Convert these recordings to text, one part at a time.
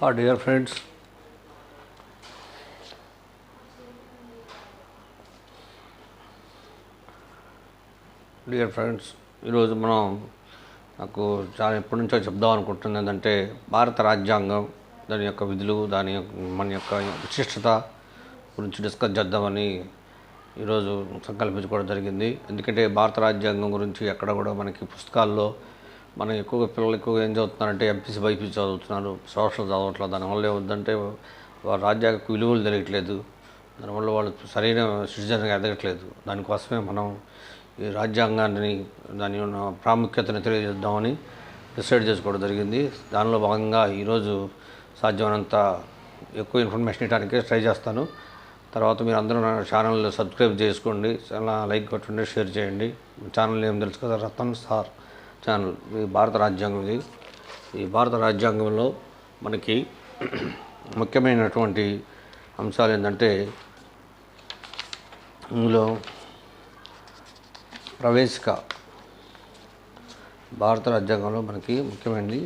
Our dear friends, dear friends ఈరోజు మనం నాకు చాలా ఎప్పటి నుంచో చెప్దాం అనుకుంటుంది ఏంటంటే భారత రాజ్యాంగం దాని యొక్క విధులు దాని యొక్క మన యొక్క విశిష్టత గురించి డిస్కస్ చేద్దామని ఈరోజు సంకల్పించుకోవడం జరిగింది. ఎందుకంటే భారత రాజ్యాంగం గురించి ఎక్కడ కూడా మనకి పుస్తకాల్లో మనం ఎక్కువగా పిల్లలు ఎక్కువగా ఏం చదువుతున్నారంటే ఎంపీసీ బైపీసీ చదువుతున్నారు. సోషల్ చదవట్లేదు. దానివల్ల ఏముందంటే వారి రాజ్యాంగ విలువలు తెలియట్లేదు. దానివల్ల వాళ్ళు సరైన సిటిజన్గా ఎదగట్లేదు. దానికోసమే మనం ఈ రాజ్యాంగాన్ని దాని ఉన్న ప్రాముఖ్యతను తెలియజేద్దామని డిసైడ్ చేసుకోవడం జరిగింది. దానిలో భాగంగా ఈరోజు సాధ్యమైనంత ఎక్కువ ఇన్ఫర్మేషన్ ఇవ్వడానికి ట్రై చేస్తాను. తర్వాత మీరు అందరూ నా ఛానల్ సబ్స్క్రైబ్ చేసుకోండి. చాలా లైక్ కొట్టండి షేర్ చేయండి. ఛానల్ ఏం తెలుసు కదా రతన్ సార్. ఛానల్ ఈ భారత రాజ్యాంగం ఇది. ఈ భారత రాజ్యాంగంలో మనకి ముఖ్యమైనటువంటి అంశాలు ఏంటంటే ఇందులో ప్రవేశిక భారత రాజ్యాంగంలో మనకి ముఖ్యమైనది.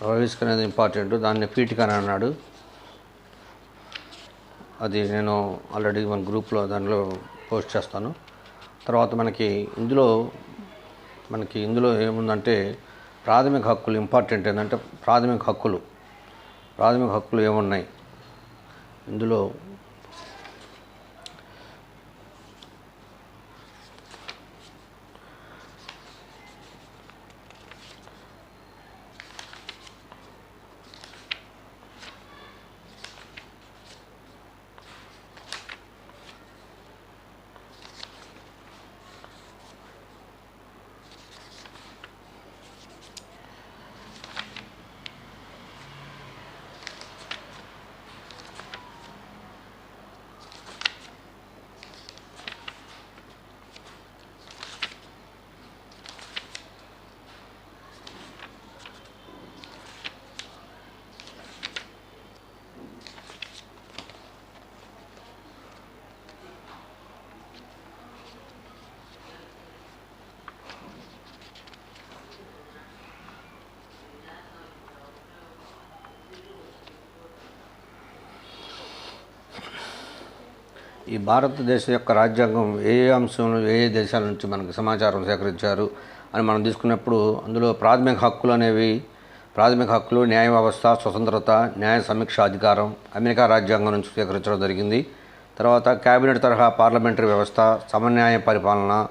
ప్రవేశిక అనేది ఇంపార్టెంట్ దాన్ని పీఠిక అని అన్నాడు. అది నేను ఆల్రెడీ మన గ్రూప్లో దానిలో పోస్ట్ చేస్తాను. తర్వాత మనకి ఇందులో మనకి ఇందులో ఏముందంటే ప్రాథమిక హక్కులు ఇంపార్టెంట్ ఏంటంటే ప్రాథమిక హక్కులు. ప్రాథమిక హక్కులు ఏమున్నాయి? ఇందులో ఈ భారతదేశం యొక్క రాజ్యాంగం ఏ ఏ అంశంలో ఏ ఏ దేశాల నుంచి మనకు సమాచారం సేకరించారు అని మనం తీసుకున్నప్పుడు అందులో ప్రాథమిక హక్కులు అనేవి ప్రాథమిక హక్కులు న్యాయ వ్యవస్థ స్వతంత్రత న్యాయ సమీక్ష అధికారం అమెరికా రాజ్యాంగం నుంచి సేకరించడం జరిగింది. తర్వాత కేబినెట్ తరహా పార్లమెంటరీ వ్యవస్థ సమన్యాయ పరిపాలన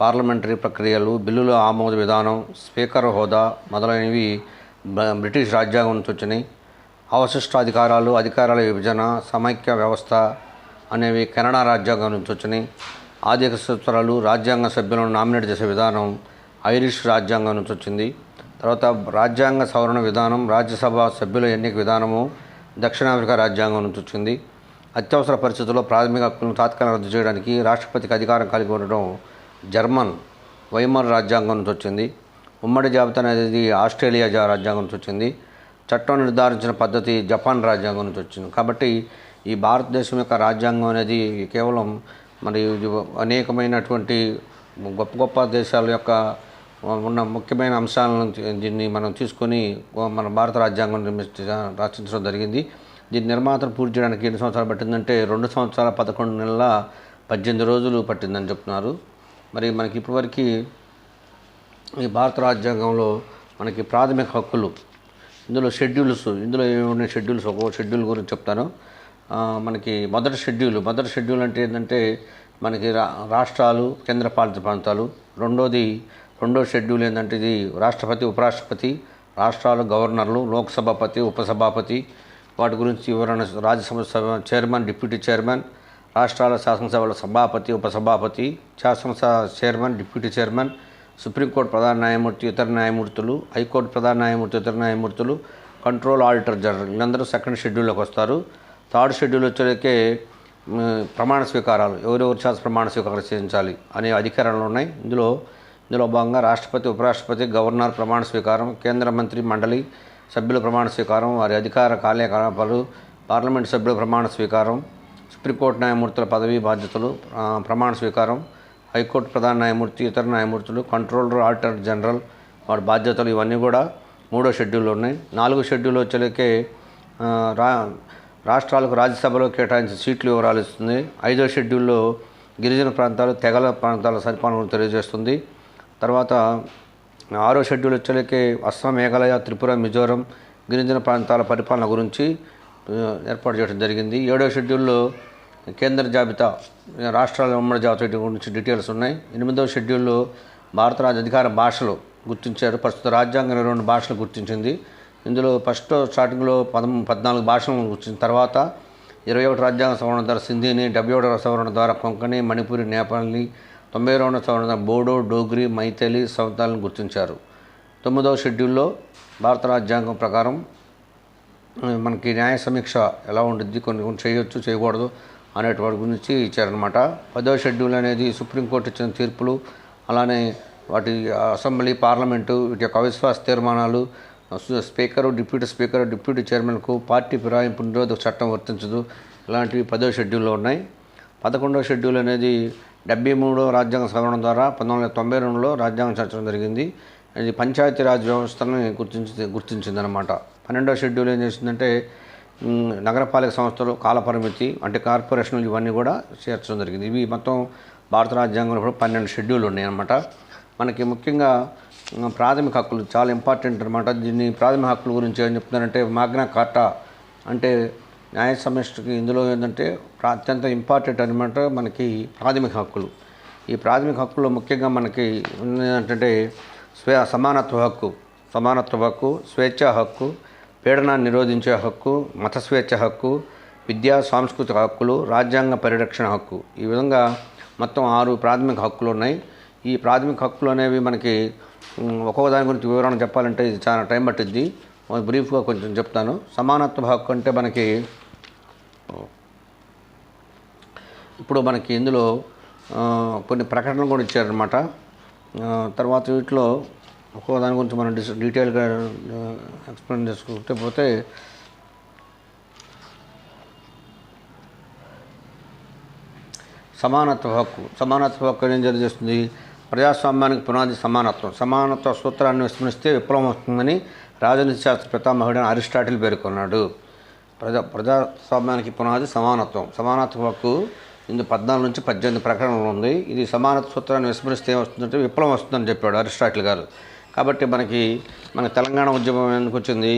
పార్లమెంటరీ ప్రక్రియలు బిల్లుల ఆమోద విధానం స్పీకర్ హోదా మొదలైనవి బ- బ్రిటిష్ రాజ్యాంగం నుంచి వచ్చినాయి. అవశిష్ట అధికారాలు అధికారాల విభజన సమైక్య వ్యవస్థ అనేవి కెనడా రాజ్యాంగం నుంచి వచ్చినాయి. ఆర్థిక సూత్రాలు రాజ్యాంగ సభ్యులను నామినేట్ చేసే విధానం ఐరిష్ రాజ్యాంగం నుంచి వచ్చింది. తర్వాత రాజ్యాంగ సవరణ విధానం రాజ్యసభ సభ్యుల ఎన్నిక విధానము దక్షిణాఫ్రికా రాజ్యాంగం నుంచి వచ్చింది. అత్యవసర పరిస్థితుల్లో ప్రాథమిక హక్కులను తాత్కాలిక రద్దు చేయడానికి రాష్ట్రపతికి అధికారం కలిగి ఉండడం జర్మన్ వైమర్ రాజ్యాంగం నుంచి వచ్చింది. ఉమ్మడి జాబితా అనేది ఆస్ట్రేలియా రాజ్యాంగం నుంచి వచ్చింది. చట్టం నిర్ధారించిన పద్ధతి జపాన్ రాజ్యాంగం నుంచి వచ్చింది. కాబట్టి ఈ భారతదేశం యొక్క రాజ్యాంగం అనేది కేవలం మరి అనేకమైనటువంటి గొప్ప గొప్ప దేశాల యొక్క ఉన్న ముఖ్యమైన అంశాలను దీన్ని మనం తీసుకొని మన భారత రాజ్యాంగం నిర్మించ రచించడం జరిగింది. దీని నిర్మాతను పూర్తి చేయడానికి ఎన్ని సంవత్సరాలు పట్టిందంటే రెండు సంవత్సరాల పదకొండు నెలల పద్దెనిమిది రోజులు పట్టిందని చెప్తున్నారు. మరి మనకి ఇప్పటివరకు ఈ భారత రాజ్యాంగంలో మనకి ప్రాథమిక హక్కులు ఇందులో షెడ్యూల్స్ ఇందులో ఏమి షెడ్యూల్స్? ఒక్కో షెడ్యూల్ గురించి చెప్తాను. మనకి మొదటి షెడ్యూల్ మొదటి షెడ్యూల్ అంటే ఏంటంటే మనకి రా రాష్ట్రాలు కేంద్రపాలిత ప్రాంతాలు. రెండోది రెండో షెడ్యూల్ ఏంటంటే ఇది రాష్ట్రపతి ఉపరాష్ట్రపతి రాష్ట్రాలు గవర్నర్లు లోక్సభాపతి ఉపసభాపతి. వాటి గురించి వివరణ రాజ్యసభ సభ చైర్మన్ డిప్యూటీ చైర్మన్ రాష్ట్రాల శాసనసభల సభాపతి ఉపసభాపతి శాసనసభ చైర్మన్ డిప్యూటీ చైర్మన్ సుప్రీంకోర్టు ప్రధాన న్యాయమూర్తి ఇతర న్యాయమూర్తులు హైకోర్టు ప్రధాన న్యాయమూర్తి ఇతర న్యాయమూర్తులు కంట్రోల్ ఆడిటర్ జనరల్ వీళ్ళందరూ సెకండ్ షెడ్యూల్లోకి వస్తారు. థర్డ్ షెడ్యూల్ వచ్చేకే ప్రమాణ స్వీకారాలు ఎవరెవరు చేత ప్రమాణ స్వీకారం చేయించాలి అనే అధికారాలు ఉన్నాయి. ఇందులో ఇందులో భాగంగా రాష్ట్రపతి ఉపరాష్ట్రపతి గవర్నర్ ప్రమాణ స్వీకారం కేంద్ర మంత్రి మండలి సభ్యుల ప్రమాణ స్వీకారం వారి అధికార కార్యకలాపాలు పార్లమెంట్ సభ్యుల ప్రమాణ స్వీకారం సుప్రీంకోర్టు న్యాయమూర్తుల పదవీ బాధ్యతలు ప్రమాణ స్వీకారం హైకోర్టు ప్రధాన న్యాయమూర్తి ఇతర న్యాయమూర్తులు కంట్రోలర్ ఆడిటర్ జనరల్ వాడి బాధ్యతలు ఇవన్నీ కూడా మూడో షెడ్యూల్లో ఉన్నాయి. నాలుగో షెడ్యూల్ వచ్చేలకే రా రాష్ట్రాలకు రాజ్యసభలో కేటాయించిన సీట్లు వివరాలు ఇస్తుంది. ఐదో షెడ్యూల్లో గిరిజన ప్రాంతాలు తెగల ప్రాంతాల పరిపాలన తెలియజేస్తుంది. తర్వాత ఆరో షెడ్యూల్ వచ్చేలకి అస్సాం మేఘాలయ త్రిపుర మిజోరం గిరిజన ప్రాంతాల పరిపాలన గురించి ఏర్పాటు చేయడం జరిగింది. ఏడో షెడ్యూల్లో కేంద్ర జాబితా రాష్ట్రాల ఉమ్మడి జాబితా గురించి డీటెయిల్స్ ఉన్నాయి. ఎనిమిదవ షెడ్యూల్లో భారత రాజ్య అధికార భాషలు గుర్తించారు. ప్రస్తుత రాజ్యాంగం ఇరవై రెండు భాషలు గుర్తించింది. ఇందులో ఫస్ట్ స్టార్టింగ్లో పదం పద్నాలుగు భాషలను గుర్తించిన తర్వాత ఇరవై ఒకటి రాజ్యాంగ సవరణ ద్వారా సింధీని డెబ్బై ఒకటవ సవరణ ద్వారా కొంకణి మణిపూరి నేపాలి తొంభై రెండవ సవరణ ద్వారా బోడో డోగ్రి మైథిలి సంతాలను గుర్తించారు. తొమ్మిదవ షెడ్యూల్లో భారత రాజ్యాంగం ప్రకారం మనకి న్యాయ సమీక్ష ఎలా ఉంటుంది కొన్ని కొన్ని చేయొచ్చు చేయకూడదు. అనేటువంటి గురించి ఇచ్చారనమాట పదో షెడ్యూల్ అనేది సుప్రీంకోర్టు ఇచ్చిన తీర్పులు అలానే వాటి అసెంబ్లీ పార్లమెంటు వీటి యొక్క అవిశ్వాస తీర్మానాలు స్పీకరు డిప్యూటీ స్పీకర్ డిప్యూటీ చైర్మన్కు పార్టీ ఫిరాయింపు నిరోధక చట్టం వర్తించదు. ఇలాంటివి పదో షెడ్యూల్లో ఉన్నాయి. పదకొండవ షెడ్యూల్ అనేది డెబ్బై మూడో రాజ్యాంగ సవరణ ద్వారా పంతొమ్మిది వందల తొంభై రెండులో రాజ్యాంగం చేర్చడం జరిగింది. ఇది పంచాయతీరాజ్ వ్యవస్థను గుర్తించి గుర్తించిందనమాట పన్నెండవ షెడ్యూల్ ఏం చేసిందంటే నగరపాలక సంస్థలు కాలపరిమితి అంటే కార్పొరేషన్లు ఇవన్నీ కూడా చేర్చడం జరిగింది. ఇవి మొత్తం భారత రాజ్యాంగంలో కూడా పన్నెండు షెడ్యూల్ ఉన్నాయి అనమాట మనకి ముఖ్యంగా ప్రాథమిక హక్కులు చాలా ఇంపార్టెంట్ అనమాట దీన్ని ప్రాథమిక హక్కుల గురించి ఏం చెప్తున్నారంటే మాగ్నా కార్టా అంటే న్యాయ సమస్యకి ఇందులో ఏంటంటే అత్యంత ఇంపార్టెంట్ అనమాట మనకి ప్రాథమిక హక్కులు. ఈ ప్రాథమిక హక్కుల్లో ముఖ్యంగా మనకి ఏంటంటే స్వే సమానత్వ హక్కు సమానత్వ హక్కు స్వేచ్ఛా హక్కు పీడనాన్ని నిరోధించే హక్కు మత స్వేచ్ఛ హక్కు విద్యా సాంస్కృతిక హక్కులు రాజ్యాంగ పరిరక్షణ హక్కు. ఈ విధంగా మొత్తం ఆరు ప్రాథమిక హక్కులు ఉన్నాయి. ఈ ప్రాథమిక హక్కులు అనేవి మనకి ఒక్కొక్క దాని గురించి వివరణ చెప్పాలంటే ఇది చాలా టైం పట్టిద్ది. బ్రీఫ్గా కొంచెం చెప్తాను. సమానత్వ హక్కు అంటే మనకి ఇప్పుడు మనకి ఇందులో కొన్ని ప్రకటనలు కూడా ఇచ్చారనమాట తర్వాత వీటిలో ఒక్కో దాని గురించి మనం డిస్ డీటెయిల్గా ఎక్స్ప్లెయిన్ చేసుకుంటే పోతే సమానత్వ హక్కు. సమానత్వ హక్కు ఏం తెలియజేస్తుంది ప్రజాస్వామ్యానికి పునాది సమానత్వం. సమానత్వ సూత్రాన్ని విస్మరిస్తే విప్లవం వస్తుందని రాజనీతి శాస్త్ర పితామహుడైన అరిస్టాటిల్ పేర్కొన్నాడు. ప్రజా ప్రజాస్వామ్యానికి పునాది సమానత్వం. సమానత్వ హక్కు ఇందు పద్నాలుగు నుంచి పద్దెనిమిది ప్రకటనలు ఉంది. ఇది సమానత్వ సూత్రాన్ని విస్మరిస్తే ఏమొస్తుందంటే విప్లవం వస్తుందని చెప్పాడు అరిస్టాటిల్ గారు. కాబట్టి మనకి మన తెలంగాణ ఉద్యమం ఎందుకు వచ్చింది?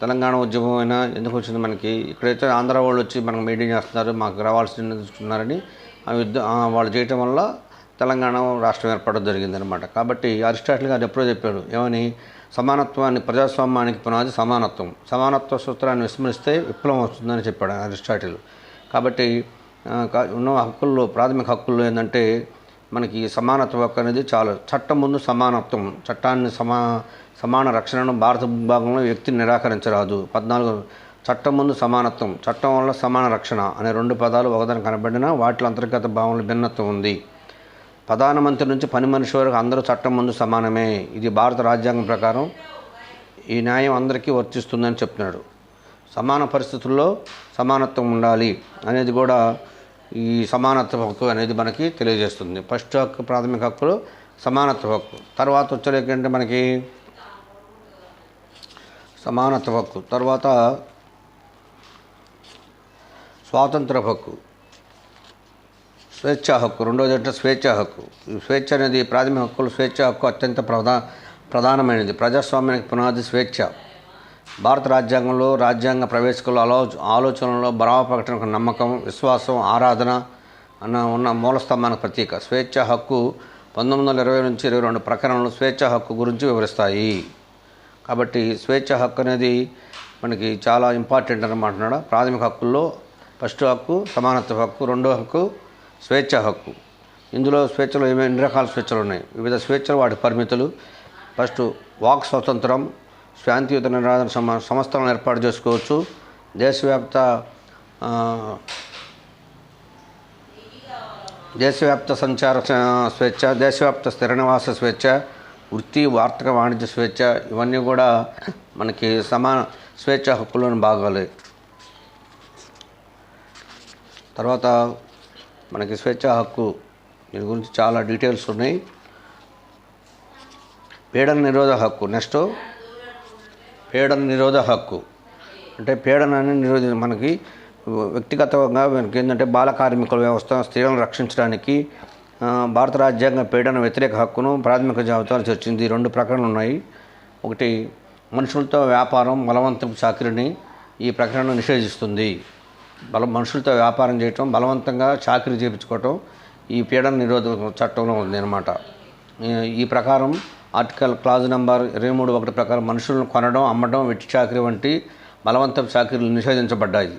తెలంగాణ ఉద్యమం అయినా ఎందుకు వచ్చింది మనకి? ఇక్కడైతే ఆంధ్ర వాళ్ళు వచ్చి మనకు మీటింగ్ చేస్తున్నారు మాకు రావాల్సింది తీసుకున్నారని ఆ యుద్ధ వాళ్ళు చేయటం వల్ల తెలంగాణ రాష్ట్రం ఏర్పడడం జరిగిందనమాట కాబట్టి అరిస్టాటిల్ గారు ఎప్పుడో చెప్పాడు ఏమని? సమానత్వాన్ని ప్రజాస్వామ్యానికి పునాది సమానత్వం. సమానత్వ సూత్రాన్ని విస్మరిస్తే విప్లవం వస్తుందని చెప్పాడు అరిస్టాటిల్. కాబట్టి ఉన్న హక్కుల్లో ప్రాథమిక హక్కుల్లో ఏంటంటే మనకి సమానత్వం హక్కు అనేది చాలు. చట్టం ముందు సమానత్వం చట్టాన్ని సమా సమాన రక్షణను భారత విభాగంలో వ్యక్తిని నిరాకరించరాదు. పద్నాలుగు చట్టం ముందు సమానత్వం చట్టం వల్ల సమాన రక్షణ అనే రెండు పదాలు ఒకదాని కనబడినా వాటిలో అంతర్గత భావంలో భిన్నత్వం ఉంది. ప్రధానమంత్రి నుంచి పని మనిషి వరకు అందరూ చట్టం ముందు సమానమే. ఇది భారత రాజ్యాంగం ప్రకారం ఈ న్యాయం అందరికీ వర్తిస్తుందని చెప్తున్నాడు. సమాన పరిస్థితుల్లో సమానత్వం ఉండాలి అనేది కూడా ఈ సమానత్వ హక్కు అనేది మనకి తెలియజేస్తుంది. ఫస్ట్ హక్కు ప్రాథమిక హక్కులు సమానత్వ హక్కు. తర్వాత వచ్చేలేకంటే మనకి సమానత్వ హక్కు. తర్వాత స్వాతంత్ర హక్కు స్వేచ్ఛా హక్కు. రెండోది అంటే స్వేచ్ఛా హక్కు. ఈ స్వేచ్ఛ అనేది ప్రాథమిక హక్కులు స్వేచ్ఛ హక్కు అత్యంత ప్రధా ప్రధానమైనది. ప్రజాస్వామ్యానికి పునాది స్వేచ్ఛ. భారత రాజ్యాంగంలో రాజ్యాంగ ప్రవేశకుల ఆలో ఆలోచనలో బరావ ప్రకటనకు నమ్మకం విశ్వాసం ఆరాధన అన్న ఉన్న మూలస్తంభానికి ప్రతీక. స్వేచ్ఛ హక్కు పంతొమ్మిది వందల ఇరవై నుంచి ఇరవై రెండు ప్రకరణలు స్వేచ్ఛ హక్కు గురించి వివరిస్తాయి. కాబట్టి స్వేచ్ఛ హక్కు అనేది మనకి చాలా ఇంపార్టెంట్ అనమాట ప్రాథమిక హక్కుల్లో ఫస్ట్ హక్కు సమానత్వ హక్కు రెండో హక్కు స్వేచ్ఛ హక్కు. ఇందులో స్వేచ్ఛలు ఏమేమి ఎన్ని రకాల స్వేచ్ఛలు ఉన్నాయి? వివిధ స్వేచ్ఛలు వాటి పరిమితులు. ఫస్ట్ వాక్ స్వతంత్రం శాంతియుత నిరాధన సమ సంస్థలను ఏర్పాటు చేసుకోవచ్చు. దేశవ్యాప్త దేశవ్యాప్త సంచార స్వేచ్ఛ దేశవ్యాప్త స్థిర నివాస స్వేచ్ఛ వృత్తి వార్తక వాణిజ్య స్వేచ్ఛ ఇవన్నీ కూడా మనకి సమాన స్వేచ్ఛ హక్కులను భాగాలే తర్వాత మనకి స్వేచ్ఛ హక్కు దీని గురించి చాలా డీటెయిల్స్ ఉన్నాయి. పీడన నిరోధ హక్కు నెక్స్ట్ పీడన నిరోధ హక్కు. అంటే పీడనాన్ని నిరోధి మనకి వ్యక్తిగతంగా మనకి ఏంటంటే బాల కార్మికుల వ్యవస్థ స్త్రీలను రక్షించడానికి భారత రాజ్యాంగ పీడన వ్యతిరేక హక్కును ప్రాథమిక జాబితాలు చర్చింది రెండు ప్రకటనలు ఉన్నాయి. ఒకటి మనుషులతో వ్యాపారం బలవంతపు చాకరిని ఈ ప్రకటన నిషేధిస్తుంది. బల మనుషులతో వ్యాపారం చేయటం బలవంతంగా చాకరీ చేయించుకోవటం ఈ పీడన నిరోధక చట్టంలో ఉంది అనమాట ఈ ప్రకారం ఆర్టికల్ క్లాజ్ నెంబర్ ఇరవై మూడు ఒకటి ప్రకారం మనుషులను కొనడం అమ్మడం వెట్టి చాకరీ వంటి బలవంతపు చాకరీలు నిషేధించబడ్డాయి.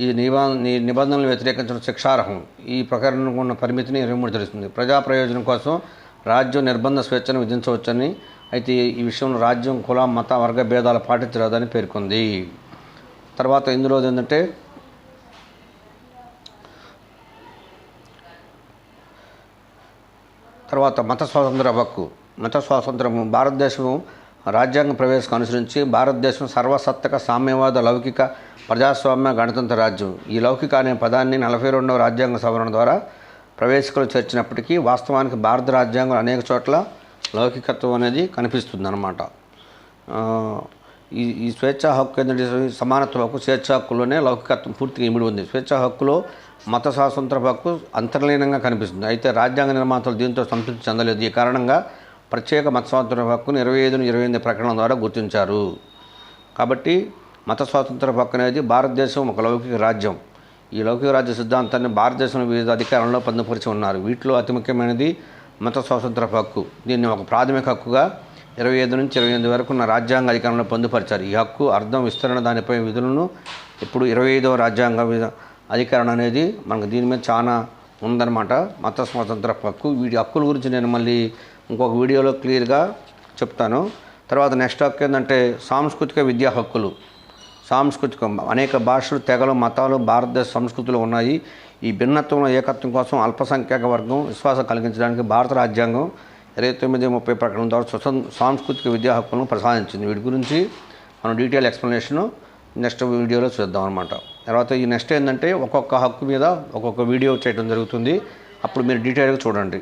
ఈ నిబా నిబంధనలు వ్యతిరేకించడం శిక్షార్హం. ఈ ప్రకారం ఉన్న పరిమితిని ఇరవై మూడు తెలుస్తుంది. ప్రజా ప్రయోజనం కోసం రాజ్యం నిర్బంధ స్వేచ్ఛను విధించవచ్చని అయితే ఈ విషయంలో రాజ్యం కుల మత వర్గ భేదాలు పాటించరాదని పేర్కొంది. తర్వాత ఇందులో ఏంటంటే తర్వాత మత స్వాతంత్ర హక్కు. మత స్వాతంత్రము భారతదేశం రాజ్యాంగ ప్రవేశకు అనుసరించి భారతదేశం సర్వసత్తక సామ్యవాద లౌకిక ప్రజాస్వామ్య గణతంత్ర రాజ్యం. ఈ లౌకిక అనే పదాన్ని నలభై రెండవ రాజ్యాంగ సవరణ ద్వారా ప్రవేశికులు చేర్చినప్పటికీ వాస్తవానికి భారత రాజ్యాంగం అనేక చోట్ల లౌకికత్వం అనేది కనిపిస్తుంది అన్నమాట ఈ ఈ స్వేచ్ఛా హక్కు ఏంటంటే సమానత్వ హక్కు స్వేచ్ఛా హక్కులోనే లౌకికత్వం పూర్తిగా ఇమిడి ఉంది. స్వేచ్ఛా హక్కులో మత స్వాతంత్ర హక్కు అంతర్లీనంగా కనిపిస్తుంది. అయితే రాజ్యాంగ నిర్మాతలు దీంతో సంతృప్తి చెందలేదు. ఈ కారణంగా ప్రత్యేక మత స్వాతంత్ర హక్కును ఇరవై ఐదును ఇరవై ఎనిమిది ప్రకటన ద్వారా గుర్తించారు. కాబట్టి మత స్వాతంత్ర హక్కు అనేది భారతదేశం ఒక లౌకిక రాజ్యం. ఈ లౌకిక రాజ్య సిద్ధాంతాన్ని భారతదేశంలో వివిధ అధికారంలో పొందుపరిచి ఉన్నారు. వీటిలో అతి ముఖ్యమైనది మత స్వాతంత్ర హక్కు. దీన్ని ఒక ప్రాథమిక హక్కుగా ఇరవై ఐదు నుంచి ఇరవై ఎనిమిది వరకు ఉన్న రాజ్యాంగ అధికారంలో పొందుపరిచారు. ఈ హక్కు అర్థం విస్తరణ దానిపై విధులను ఇప్పుడు ఇరవై ఐదవ రాజ్యాంగ విధ అధికరణ అనేది మనకు దీని మీద చాలా ఉందన్నమాట. మత స్వాతంత్ర హక్కు. వీటి హక్కుల గురించి నేను మళ్ళీ ఇంకొక వీడియోలో క్లియర్గా చెప్తాను. తర్వాత నెక్స్ట్ హక్కు ఏంటంటే సాంస్కృతిక విద్యా హక్కులు. సాంస్కృతిక అనేక భాషలు తెగలు మతాలు భారతదేశ సంస్కృతులు ఉన్నాయి. ఈ భిన్నత్వంలో ఏకత్వం కోసం అల్పసంఖ్యాక వర్గం విశ్వాసం కలిగించడానికి భారత రాజ్యాంగం ఇరవై తొమ్మిది ముప్పై ప్రకటన ద్వారా స్వతం సాంస్కృతిక విద్యా హక్కులను ప్రసాదించింది. వీటి గురించి మనం డీటెయిల్ ఎక్స్ప్లెనేషన్ నెక్స్ట్ వీడియోలో చూద్దాం అనమాట తర్వాత ఈ నెక్స్ట్ ఏంటంటే ఒక్కొక్క హక్కు మీద ఒక్కొక్క వీడియో చేయడం జరుగుతుంది. అప్పుడు మీరు డీటెయిల్గా చూడండి.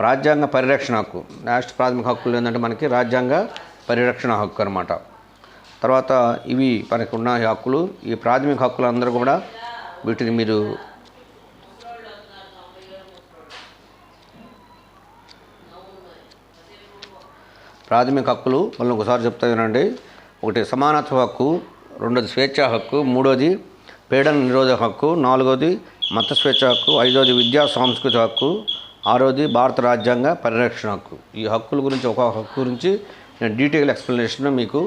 రాజ్యాంగ పరిరక్షణ హక్కు. నేషనల్ ప్రాథమిక హక్కులు ఏంటంటే మనకి రాజ్యాంగ పరిరక్షణ హక్కు అనమాట తర్వాత ఇవి మనకు ఉన్న హక్కులు ఈ ప్రాథమిక హక్కులు అందరూ కూడా వీటిని మీరు ప్రాథమిక హక్కులు మళ్ళీ ఒకసారి చెప్తా వినండి. ఒకటి సమానత్వ హక్కు రెండోది స్వేచ్ఛా హక్కు మూడోది పీడన నిరోధక హక్కు నాలుగోది మత స్వేచ్ఛ హక్కు ఐదోది విద్యా సాంస్కృతిక హక్కు ఆరోది భారత రాజ్యాంగ పరిరక్షణ హక్కు ఈ హక్కుల గురించి ఒక్కొక్క హక్కు గురించి నేను డీటెయిల్ ఎక్స్ప్లెనేషన్ మీకు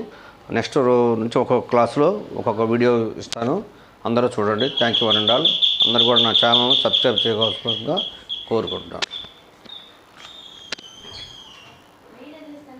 నెక్స్ట్ రో నుంచి ఒక్కొక్క క్లాస్లో ఒక్కొక్క వీడియో ఇస్తాను. అందరూ చూడండి. Thank you one and all అందరు కూడా నా ఛానల్ సబ్స్క్రైబ్ చేయవలసిందిగా కోరుకుంటున్నాను.